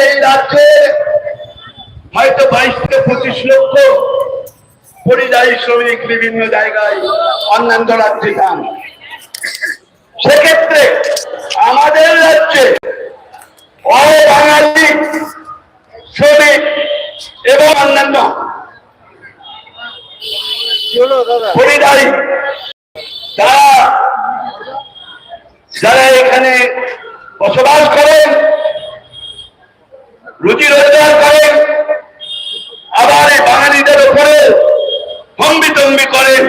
এই রাজ্যে হয়তো বাইশ থেকে পঁচিশ লক্ষ পরিযায়ী শ্রমিক বিভিন্ন জায়গায় অন্যান্য রাজ্যে যান। সেক্ষেত্রে আমাদের রাজ্যে অবাঙালি শ্রমিক এবং অন্যান্য পরিযায়ী তারা যারা এখানে বসবাস করেন রুজি রোজগার করে, আবার এই বাঙালিদের উপরে হম্বি তম্বি করেন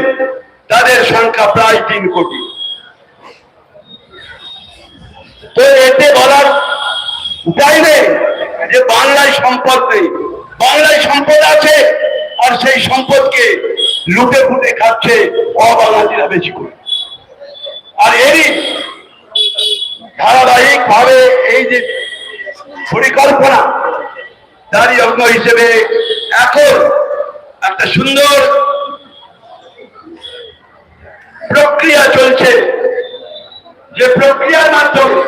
তাদের সংখ্যা প্রায় তিন কোটি। তো এতে বলার উপায় নেই যে বাংলায় সম্পদ নেই। বাংলায় সম্পদ আছে, আর সেই সম্পদকে লুটে ফুটে খাচ্ছে অবাঙালিরা বেশি করে। আর এরই ধারাবাহিক ভাবে এই যে পরিকল্পনা তারই অঙ্গ হিসেবে এখন একটা সুন্দর প্রক্রিয়া চলছে। যে প্রক্রিয়ার মাধ্যমে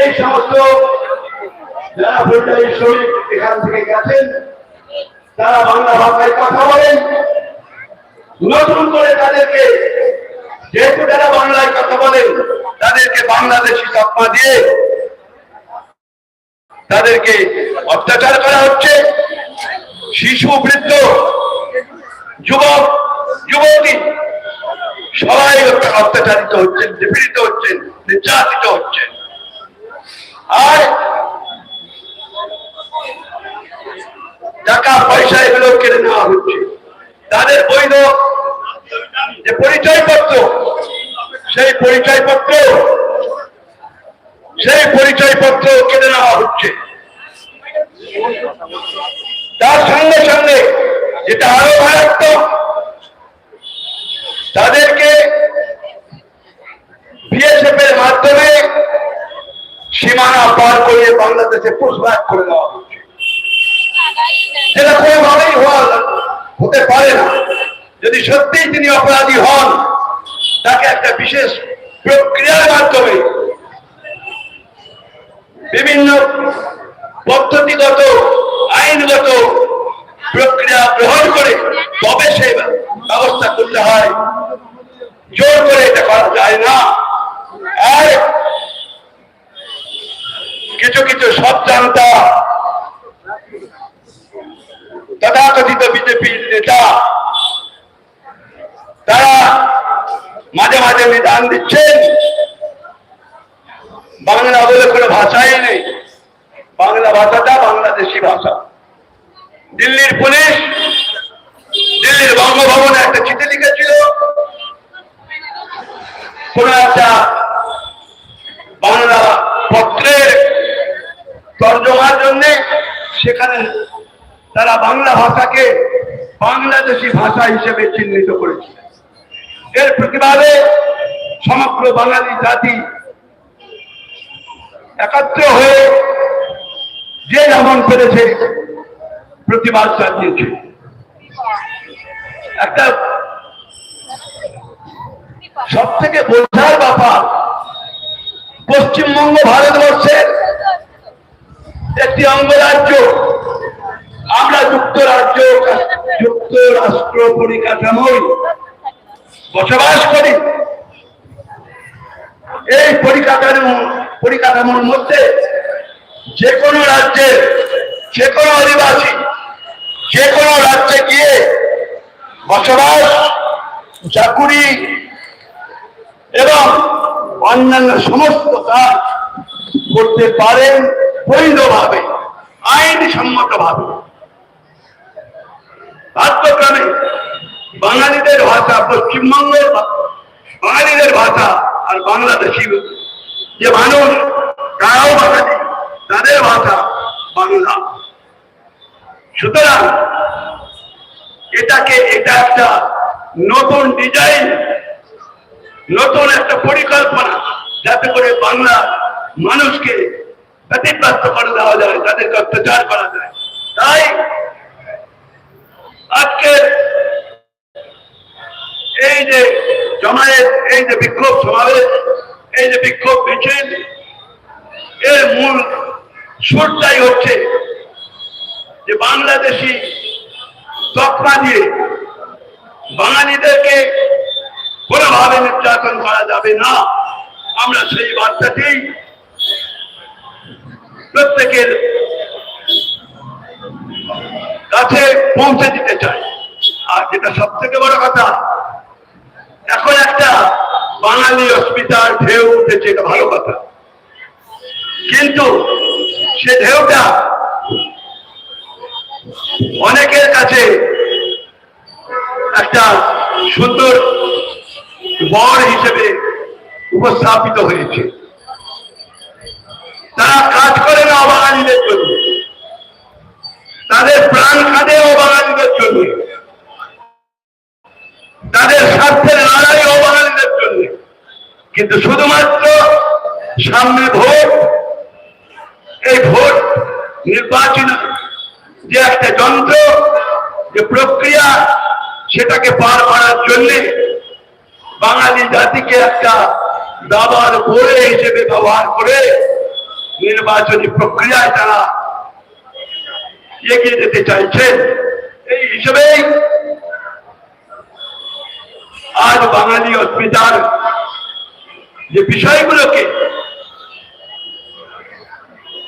এই সমস্ত যারা পরিযায়ী শ্রমিক এখান থেকে গেছেন, তারা বাংলা ভাষায় কথা বলেন। নতুন করে তাদেরকে যেহেতু যারা বাংলায় কথা বলেন, তাদেরকে বাংলাদেশি তকমা দিয়ে তাদেরকে অত্যাচার করা হচ্ছে। শিশু, বৃদ্ধ, যুবক, যুবতী, সবাই অত্যাচারিত হচ্ছেন, নিপীড়িত হচ্ছেন, নির্যাতিত হচ্ছেন। আর টাকা, পয়সা এগুলো কেড়ে নেওয়া হচ্ছে। তাদের বৈধ যে পরিচয়পত্র, সেই পরিচয়পত্র সেই পরিচয়পত্র কেড়ে নেওয়া হচ্ছে, তার সঙ্গে সঙ্গে যেটা আরও মারাত্মক, তাদেরকে বিএসএফ এর মাধ্যমে সীমানা পার করে বাংলাদেশে পুষব্যাক করে দেওয়া হচ্ছে। যেটা কোনোভাবেই হওয়া হতে পারে না। যদি সত্যিই তিনি অপরাধী হন, তাকে একটা বিশেষ প্রক্রিয়ার মাধ্যমে বিভিন্ন পদ্ধতিগত, আইনগত প্রক্রিয়া গ্রহণ করে তবে সেই ব্যবস্থা করতে হয়। জোর করে এটা করা যায় না। আর কিছু কিছু সব জানতা, তথাকথিত বিজেপির নেতা, তারা মাঝে মাঝে নিদান দিচ্ছেন। বাংলা বলে কোনো ভাষাই নেই। বাংলা ভাষাটা বাংলাদেশি ভাষা। দিল্লির পুলিশ, দিল্লির বঙ্গভবনে একটা চিঠি লিখেছিল। কোন একটা বাংলা পত্রের তর্জমার জন্য সেখানে তারা বাংলা ভাষাকে বাংলাদেশি ভাষা হিসেবে চিহ্নিত করেছিল। এর প্রতিবাদে সমগ্র বাঙালি জাতি একাত্র হয়ে যে যেমন পেরেছে প্রতিবাদ জানিয়েছে। একটা সব থেকে বোঝার ব্যাপার, পশ্চিমবঙ্গ ভারতবর্ষের একটি অঙ্গরাজ্য, আমরা যুক্তরাজ্য, যুক্তরাষ্ট্র পরিকাঠামোয় বসবাস করি। এই পরিকাঠামো পরিকাঠামোর মধ্যে যে কোনো রাজ্যের, যে কোনো আদিবাসী যে কোনো রাজ্যে গিয়ে বসবাস, চাকুরি এবং অন্যান্য সমস্ত কাজ করতে পারেন বৈধভাবে আইনসম্মত ভাবে ভাগ্যক্রমে বাঙালিদের ভাষা, পশ্চিমবঙ্গের বাঙালিদের ভাষা আর বাংলাদেশি যে মানুষ তারাও বাঙালি তাদের ভাষা বাংলা। সুতরাং এটাকে এটা একটা নতুন ডিজাইন নতুন একটা পরিকল্পনা যাতে করে বাংলা মানুষকে ব্যতিব্যস্ত করে দেওয়া যায়, তাদেরকে অত্যাচার করা যায়। তাই আজকের এই যে জমায়েত, এই যে বিক্ষোভ সমাবেশ এই যে বিক্ষোভ মিছিল, এর মূল সুরটাই হচ্ছে যে বাংলাদেশি তকমা দিয়ে বাঙালিদেরকে কোনোভাবে নির্যাতন করা যাবে না। আমরা সেই বার্তাটি প্রত্যেকের কাছে পৌঁছে দিতে চাই। আর যেটা সব থেকে বড় কথা, এখন একটা বাঙালি হসপিটাল ঢেউ উঠেছে, এটা ভালো কথা। কিন্তু সে ঢেউটা অনেকের কাছে একটা সুন্দর বর হিসেবে উপস্থাপিত হয়েছে। তারা কাজ করে না অবাঙালিদের জন্য। তাদের প্রাণ কাঁদে অবাঙালিদের জন্য তাদের স্বার্থের লড়াই অবাঙালিদের জন্য কিন্তু শুধুমাত্র সামনে ভোট, এই ভোট নির্বাচন যে একটা যন্ত্র, যে প্রক্রিয়া, সেটাকে পার করার জন্য বাঙালি জাতিকে একটা দাবার বলে হিসেবে ব্যবহার করে নির্বাচনী প্রক্রিয়ায় তারা এগিয়ে যেতে চাইছেন। এই হিসেবেই আজ বাঙালি অস্মিতার যে বিষয়গুলোকে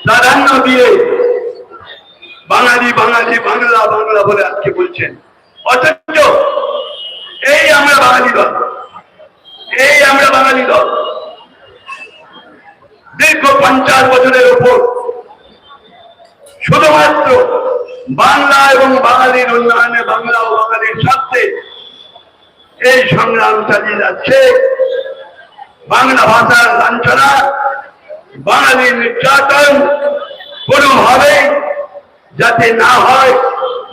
প্রাধান্য দিয়ে বাঙালি বাঙালি, বাংলা বাংলা বলে আজকে বলছেন। অথচ এই আমরা বাঙালি দল, এই আমরা বাঙালি দল দীর্ঘ পঞ্চাশ বছরের উপর শুধুমাত্র বাংলা এবং বাঙালির উন্নয়নে বাংলা ও বাঙালির স্বার্থে এই সংগ্রাম চালিয়ে যাচ্ছে। বাংলা ভাষার লাঞ্ছনা বাঙালির নির্যাতন কোনোভাবে যাতে না হয়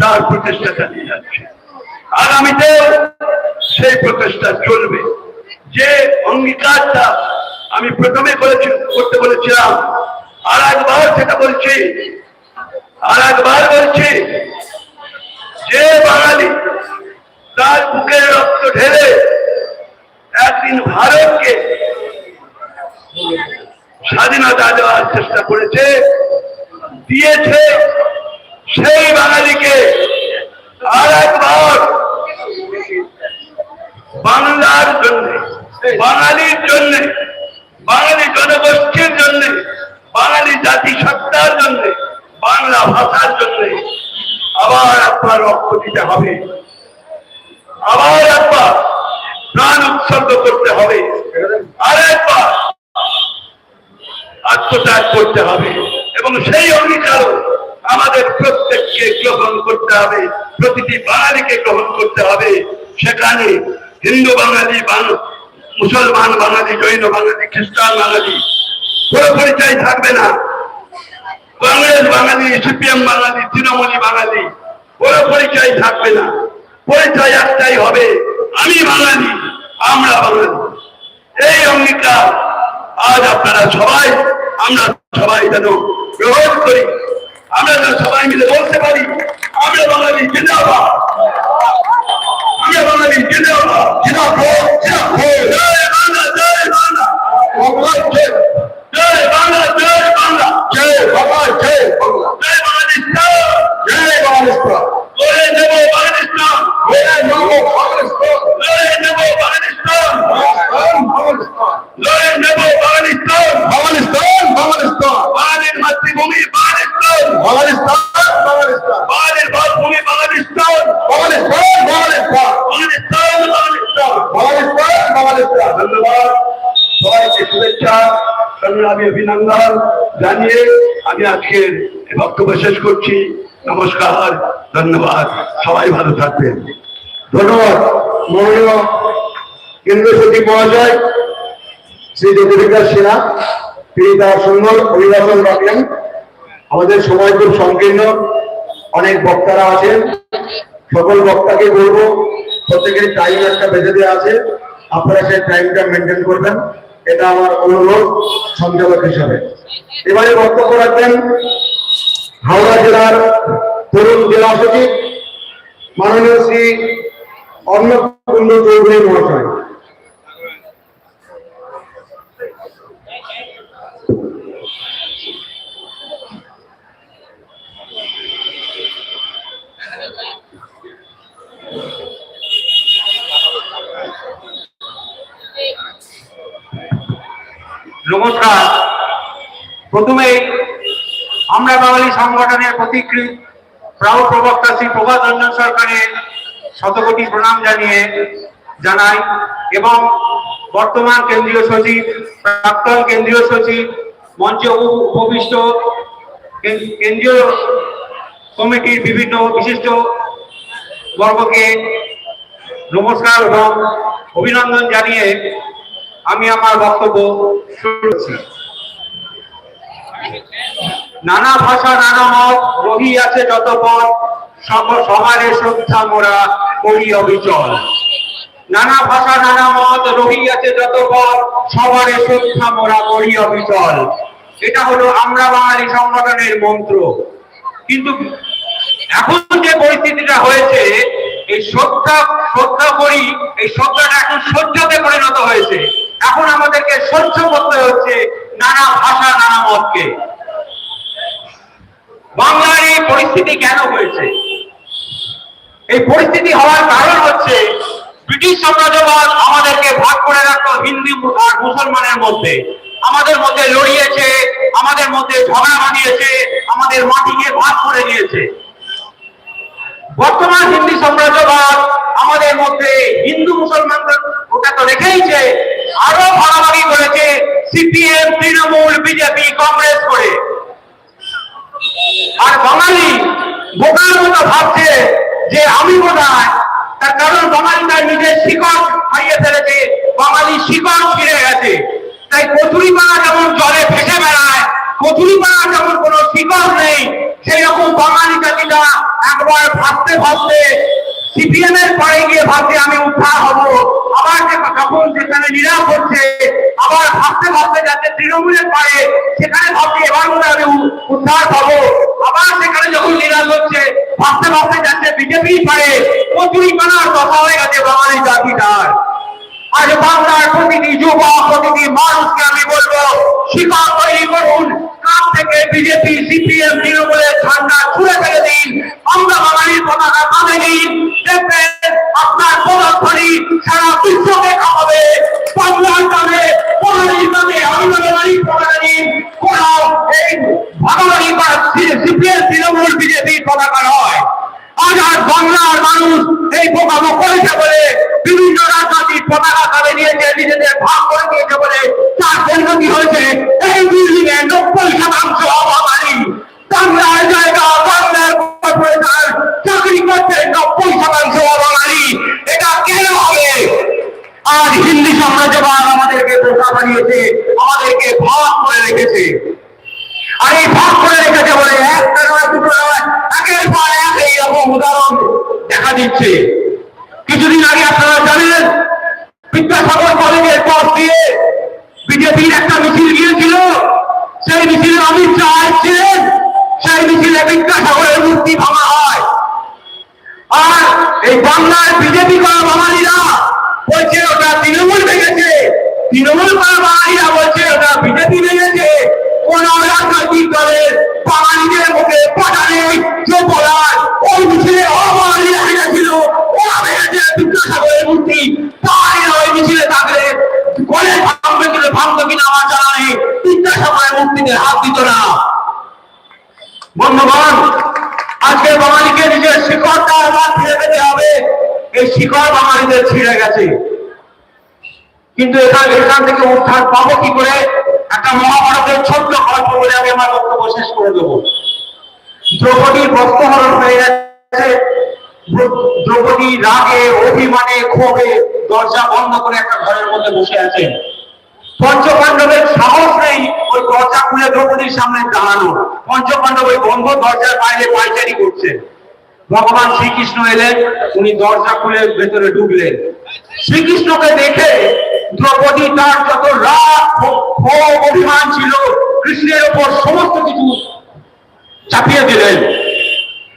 তার প্রচেষ্টা চালিয়ে যাচ্ছে। আগামীতে সেই প্রচেষ্টা চলবে। যে অঙ্গীকারটা আমি প্রথমে করেছি, করতে বলেছিলাম, আর একবার সেটা বলছি, আর একবার বলছি, যে বাঙালি তার বুকের রক্ত ঢেলে একদিন ভারতকে স্বাধীনতা দেওয়ার চেষ্টা করেছে, দিয়েছে সেই বাঙালিকে আর একবার বাংলার জন্য, বাঙালির জন্য, বাঙালি জনগোষ্ঠীর জন্য, বাঙালি জাতিসত্তার জন্য, বাংলা ভাষার জন্য আবার আপনার রক্ত দিতে হবে। আবার একবার প্রাণ উৎসর্গ করতে হবে। আর একবার আত্মত্যাগ করতে হবে এবং সেই অঙ্গীকারও আমাদের প্রত্যেককে গ্রহণ করতে হবে, প্রতিটি বাঙালিকে গ্রহণ করতে হবে। সেখানে হিন্দু বাঙালি মুসলমান বাঙালি, জৈন বাঙালি, খ্রিস্টান বাঙালি, কোনো পরিচয় থাকবে না। কংগ্রেস বাঙালি, সিপিএম বাঙালি, তৃণমূলী বাঙালি, কোনো পরিচয় থাকবে না। পরিচয় একটাই হবে, আমি বাঙালি, আমরা বাঙালি। এই অঙ্গীকার আজ আপনারা সবাই আমরা সবাই যেন গ্রহণ করি। আমরা যেন সবাই মিলে বলতে পারি, আমরা বাঙালি জিন্দাবাদ। আমরা বাঙালি জিন্দাবাদ। জিন্দাবাদ জিন্দাবাদ। জয় বাংলা জয় বাংলা। ভগবান, জয় জয় বাংলা জয় বাংলা। জয় ভগবান জয় বাংলা। অভিনন্দন জানিয়ে আমি আজকের বক্তব্য শেষ করছি। নমস্কার, ধন্যবাদ। সবাই ভালো থাকবেন। ধন্যবাদ। মাননীয় কেন্দ্রীয় সচিব মহাশয় শ্রী জ্যোতির্বিকাশ সিনহা তিনি তার সুন্দর অভিভাষণ রাখলেন। আমাদের সময় খুব সংকীর্ণ। অনেক বক্তারা আছেন। সকল বক্তাকে বলব প্রত্যেকের টাইম একটা বেঁধে দেওয়া আছে। আপনারা সেই টাইমটা মেনটেন করবেন। এটা আমার অনুরোধ সঞ্চালক হিসাবে। এবারে বক্তব্য রাখবেন হাওড়া জেলার তরুণ জেলা সচিব মাননীয় শ্রী অন্নপূর্ণ চৌধুরী মহাশয়। নমস্কার প্রথমে আমরা বাঙালি সংগঠনের প্রতিকৃত প্রাউড প্রবক্তা শ্রী প্রভাত রঞ্জন সরকারের শতকোটি প্রণাম জানিয়ে জানাই এবং বর্তমান কেন্দ্রীয় সচিব, প্রাক্তন কেন্দ্রীয় সচিব, মঞ্চে উপবিষ্ট কেন- কেন্দ্রীয় কমিটির বিভিন্ন বিশিষ্ট বর্গকে নমস্কার এবং অভিনন্দন জানিয়ে আমি আমার বক্তব্য নানা ভাষা, নানা মত রহি আছে যত পথ সবারে শ্রদ্ধা মোরা করি অবিচল। নানা ভাষা, নানা মত রহি আছে যত পথ সবারে শ্রদ্ধা মোরা করি অবিচল। এটা হলো আমরা বাঙালি সংগঠনের মন্ত্র। কিন্তু এখন যে পরিস্থিতিটা হয়েছে, এই শ্রদ্ধা শ্রদ্ধা করি, এই শ্রদ্ধাটা এখন সহ্যতে পরিণত হয়েছে। এখন আমাদেরকে সহ্য করতে হচ্ছে নানা ভাষা, নানা মতকে। বাংলার এই পরিস্থিতি কেন হয়েছে? এই পরিস্থিতি হওয়ার কারণ হচ্ছে ব্রিটিশ সাম্রাজ্যবাদ আমাদেরকে ভাগ করে রাখতো হিন্দু আর মুসলমানের মধ্যে। আমাদের মধ্যে লড়িয়েছে, আমাদের মধ্যে ঝগড়া বানিয়েছে আমাদের মাটিকে ভাগ করে দিয়েছে বর্তমান হিন্দু সাম্রাজ্যবাদ আমাদের মধ্যে হিন্দু মুসলমানদের ওটা তো রেখেইছে আরও ভাগাভাগি করেছে সিপিএম, তৃণমূল, বিজেপি, কংগ্রেস করে। আর বাঙালি বোকার মতো ভাবছে যে আমি বোধহয় তার কারণ বাঙালি তার নিজের শিকড় হারিয়ে ফেলেছে, বাঙালি শিকড় ফিরে গেছে। তাই কচুরি পাড়া যেমন জলে ভেসে বেড়ায় কচুরি পাড়া যেমন কোনো শিকড় নেই। সেই রকম বাঙালি জাতিটা একবার ভাবতে ভাবতে সিপিএম এর পরে গিয়ে ভাবছে আমি উদ্ধার হব। আবার যখন যেখানে নিরাপ হচ্ছে, আবার ভাবতে ভাবতে যাচ্ছে তৃণমূলের পারে সেখানে ভাবছি এবার মনে আমি উদ্ধার হব। আবার সেখানে যখন নিরাশ হচ্ছে, ভাবতে ভাবতে যাচ্ছে বিজেপি পারে কচুরি পানার কথা হয়ে গেছে বাঙালি জাতিটার। আজ বাংলার প্রতিটি যুবক, প্রতিটি মানুষকে আমি বলব, শিকার তৈরি করুন। থেকে বিজেপি, সিপিএম, তৃণমূলের ঠান্ডা ছুড়ে ফেলে দিন। আমরা বাঙালির পতাকা কাঁধে নিন দেখবেন আপনার পদার্থনী সারা বিশ্বকে খাওয়াবে। বাংলার নামে বাঙালির আমরা বাঙালির পতাকা নিন কোথাও এই ভাগাভাগি বা সিপিএম, তৃণমূল বিজেপির পতাকা নয়। আজ আর বাংলার মানুষ এই বোকামো করেছে বলে বিভিন্ন রাজনৈতিক পতাকা নিজেদের ভাগ করে নিয়েছে বলে তার পরিণতি হয়েছে? এই বিল্ডিং এ নব্বই শতাংশ অবাঙালি বাংলার জায়গা বাংলার কর্পোরেটর চাকরি করছে নব্বই শতাংশ অবাঙালি এটা কেন হবে? আজ হিন্দি সাম্রাজ্যবাদ আমাদেরকে বোকা বানিয়েছে আমাদেরকে ভাগ করে রেখেছে। আর এই ভাগ করে রেখেছে বলে একটা নয়, দুটো নয়, একের পর এক এইরকম উদাহরণ দেখা দিচ্ছে কিছুদিন আগে আপনারা জানেন বিদ্যাসাগর কলেজের পথ দিয়ে বিজেপির একটা মিছিল গিয়েছিল সেই মিছিলে অমিত শাহ আসছিলেন সেই মিছিলে বিদ্যাসাগরের মূর্তি ভাঙা হয় আর এই বাংলার বিজেপি করা বাঙালিরা বলছে ওটা তৃণমূল ভেঙেছে। তৃণমূল করা বাঙালিরা বলছে ওটা বিজেপি ভেঙেছে। কোন রাজনৈতিক দলের বাঙালিদের মুখে পাঠা নেই যে বলার। ওই মিছিলে অবাঙালিরা ভেঙেছিল ওরা ভেঙেছে বিদ্যাসাগরের মূর্তি। তাই ওই মিছিলে থাকলে কলেজ ভাঙবে কিনা ভাঙতো কিনা আমার জানা নেই। বিদ্যাসাগরের মূর্তিতে হাত দিত না। বন্ধুগণ আজকে বাঙালিকে নিজের শিকড়টা আবার ফিরে পেতে হবে এই শিকড় বাঙালিদের ছিঁড়ে গেছে। কিন্তু এখান এখান থেকে উদ্ধার পাবো কি করে? একটা মহাভারতের ছোট্ট গল্প বলে আমি আমার বক্তব্য শেষ করে দেবো। দ্রৌপদীর বস্ত্রহরণ হয়ে গেছে। দ্রৌপদী রাগে, অভিমানে, ক্ষোভে দরজা বন্ধ করে একটা ঘরের মধ্যে বসে আছেন। পঞ্চপাণ্ডবের সাহস নেই ওই দরজা খুলে দ্রৌপদীর সামনে দাঁড়ানো পঞ্চপাণ্ডব ওই বন্ধ দরজার বাইরে পাইচারি করছে ভগবান শ্রীকৃষ্ণ এলেন, উনি দরজা খুলে ভেতরে ঢুকলেন। শ্রীকৃষ্ণকে দেখে দ্রৌপদী তার যত রাগ অভিমান ছিল, কৃষ্ণের ওপর সমস্ত কিছু চাপিয়ে দিলেন।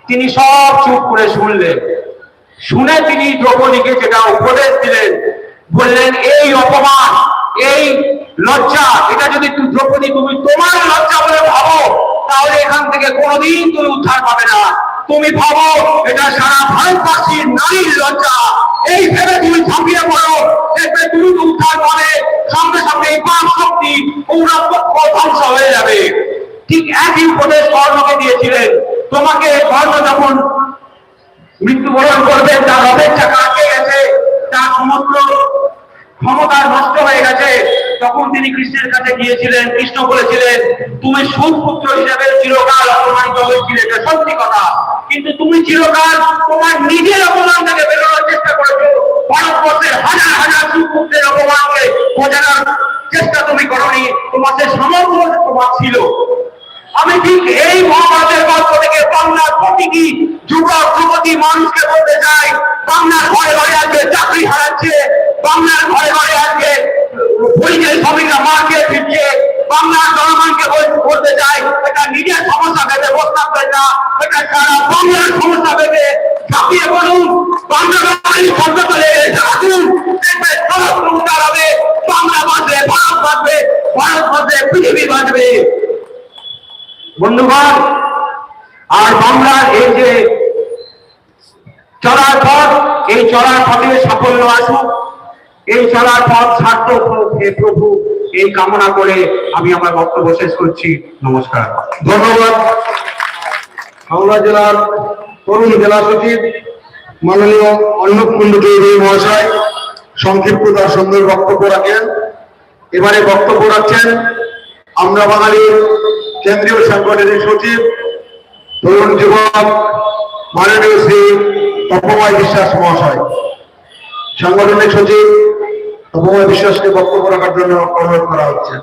তিনি সব চুপ করে শুনলেন। শুনে তিনি দ্রৌপদীকে যেটা উপদেশ দিলেন, বললেন, এই অপমান, এই লজ্জা, এটা যদি দ্রৌপদী, তুমি তোমার লজ্জা বলে ভাবো, তাহলে এখান থেকে কোনোদিন তুমি উদ্ধার পাবে না। তুমি ভাবো, এটা সারা ভারতবাসীর নারীর লজ্জা। এই ভেবে তুমি ঝাঁপিয়ে পড়ো। দেখবে তুমি উদ্ধার পাবে সঙ্গে সঙ্গে এই পাপ শক্তি ধ্বংস হয়ে যাবে। ঠিক একই উপদেশ কর্ণকে দিয়েছিলেন। তোমাকে কর্ণ যখন মৃত্যুবরণ করবে, তার চাকা আটকে গেছে? তার সমস্ত ক্ষমতা নষ্ট হয়ে গেছে। তখন তিনি কৃষ্ণের কাছে গিয়েছিলেন, কৃষ্ণ বলেছিলেন, তুমি সুপুত্র হিসেবে চিরকাল অপমানিত হয়েছিলে। এটা সত্যি কথা। কিন্তু তুমি চিরকাল তোমার নিজের অপমান থেকে বেরোনোর চেষ্টা করেছ। ভারতবর্ষের হাজার হাজার সুপুত্রের অপমানকে বোঝানোর চেষ্টা তুমি করনি, তোমার সে সামর্থ্য তোমার ছিল। আমি ঠিক এই মহাভারতের গল্প থেকে বাংলার প্রতিটি যুবক, যুবতী মানুষকে বলতে চাই, বাংলার ঘরে ঘরে আজকে চাকরি হারাচ্ছে, বাংলার ঘরে ঘরে আজকে পরিযায়ী শ্রমিকরা মার খেয়ে ফিরছে বাংলার জনগণকে বল- বলতে চাই এটা নিজের সমস্যা ভেবে বসতে না এটা সারা বাংলার সমস্যা ভেবে ঝাঁপিয়ে পড়ুন বাংলা বাঙালি শব্দ করে আসুন দেখবে সমস্ত উদ্ধার হবে বাংলা বাঁচবে ভারত বাঁচবে ভারত বাঁচবে পৃথিবী বাঁচবে বন্ধুগণ আর বাংলার এই যে চলার পথ, এই চলার পথে সাফল্য আসুক। এই চলার পথ সার্থক হোক হে প্রভু, এই কামনা করে আমি আমার বক্তব্য শেষ করছি। নমস্কার। ধন্যবাদ। হাওড়া জেলার তরুণ জেলা সচিব মাননীয় অর্ণব কুণ্ডু চৌধুরী মহাশয় সংক্ষিপ্ত তার সুন্দর বক্তব্য রাখেন। এবারে বক্তব্য রাখছেন আমরা বাঙালির কেন্দ্রীয় সাংগঠনিক সচিব, তরুণ যুবক, মাননীয় শ্রী তপময় বিশ্বাস মহাশয়। সাংগঠনিক সচিব, তপময় বিশ্বাসকে বক্তব্য রাখার জন্য অনুরোধ করা হচ্ছে।